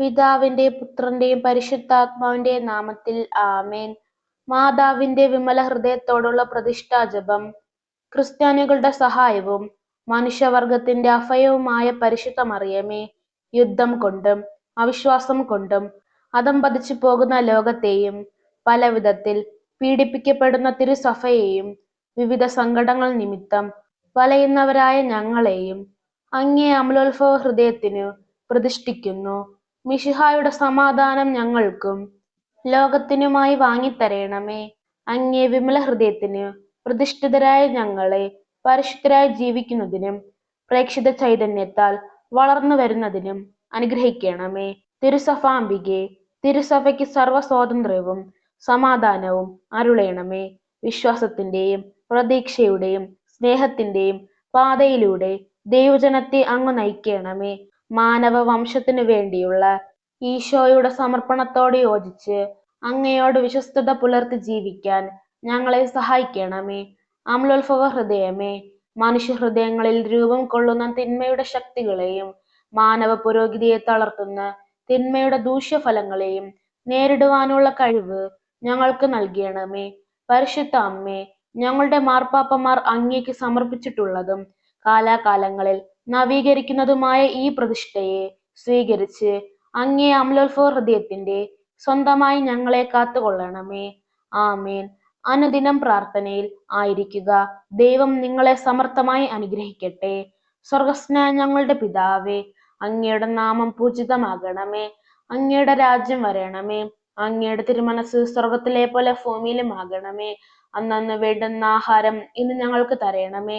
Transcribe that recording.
പിതാവിന്റെ പുത്രന്റെയും പരിശുദ്ധാത്മാവിന്റെ നാമത്തിൽ ആമേൻ. മാതാവിന്റെ വിമല ഹൃദയത്തോടുള്ള പ്രതിഷ്ഠാജപം ക്രിസ്ത്യാനികളുടെ സഹായവും മനുഷ്യവർഗത്തിന്റെ അഭയവുമായ പരിശുദ്ധ മറിയമേ യുദ്ധം കൊണ്ടും അവിശ്വാസം കൊണ്ടും അധംപതിച്ചു പോകുന്ന ലോകത്തെയും പലവിധത്തിൽ പീഡിപ്പിക്കപ്പെടുന്ന തിരുസഭയെയും വിവിധ സങ്കടങ്ങൾ നിമിത്തം വലയുന്നവരായ ഞങ്ങളെയും അങ്ങേ അമലോത്ഭവ ഹൃദയത്തിനു പ്രതിഷ്ഠിക്കുന്നു. മിശിഹായുടെ സമാധാനം ഞങ്ങൾക്കും ലോകത്തിനുമായി വാങ്ങിത്തരയണമേ അങ്ങേ വിമല ഹൃദയത്തിന് പ്രതിഷ്ഠിതരായ ഞങ്ങളെ പരിശുദ്ധരായി ജീവിക്കുന്നതിനും പ്രേക്ഷിത ചൈതന്യത്താൽ വളർന്നു വരുന്നതിനും അനുഗ്രഹിക്കണമേ. തിരുസഭാംബികെ തിരുസഭയ്ക്ക് സർവസ്വാതന്ത്ര്യവും സമാധാനവും അരുളയണമേ വിശ്വാസത്തിന്റെയും പ്രതീക്ഷയുടെയും സ്നേഹത്തിന്റെയും പാതയിലൂടെ ദൈവജനത്തെ അങ്ങ് നയിക്കണമേ. മാനവ വംശത്തിനു വേണ്ടിയുള്ള ഈശോയുടെ സമർപ്പണത്തോട് യോജിച്ച് അങ്ങയോട് വിശ്വസ്തത പുലർത്തി ജീവിക്കാൻ ഞങ്ങളെ സഹായിക്കണമേ. അമലോത്ഭവ ഹൃദയമേ മനുഷ്യ ഹൃദയങ്ങളിൽ രൂപം കൊള്ളുന്ന തിന്മയുടെ ശക്തികളെയും മാനവ പുരോഗതിയെ തളർത്തുന്ന തിന്മയുടെ ദൂഷ്യഫലങ്ങളെയും നേരിടുവാനുള്ള കഴിവ് ഞങ്ങൾക്ക് നൽകിയണമേ പരിശുദ്ധ അമ്മേ ഞങ്ങളുടെ മാർപ്പാപ്പമാർ അങ്ങേക്ക് സമർപ്പിച്ചിട്ടുള്ളതും കാലാകാലങ്ങളിൽ നവീകരിക്കുന്നതുമായ ഈ പ്രതിഷ്ഠയെ സ്വീകരിച്ച് അങ്ങേ അമലോത്ഭവ ഹൃദയത്തിന്റെ സ്വന്തമായി ഞങ്ങളെ കാത്തുകൊള്ളണമേ. ആമേൻ. അനുദിനം പ്രാർത്ഥനയിൽ ആയിരിക്കുക. ദൈവം നിങ്ങളെ സമർത്ഥമായി അനുഗ്രഹിക്കട്ടെ. സ്വർഗസ്ന ഞങ്ങളുടെ പിതാവേ അങ്ങയുടെ നാമം പൂജിതമാകണമേ. അങ്ങയുടെ രാജ്യം വരണമേ. അങ്ങയുടെ തിരുമനസ് സ്വർഗത്തിലെ പോലെ ഭൂമിയിലും ആകണമേ അന്നന്ന് വേണ്ടുന്ന ആഹാരം ഇന്ന് ഞങ്ങൾക്ക് തരയണമേ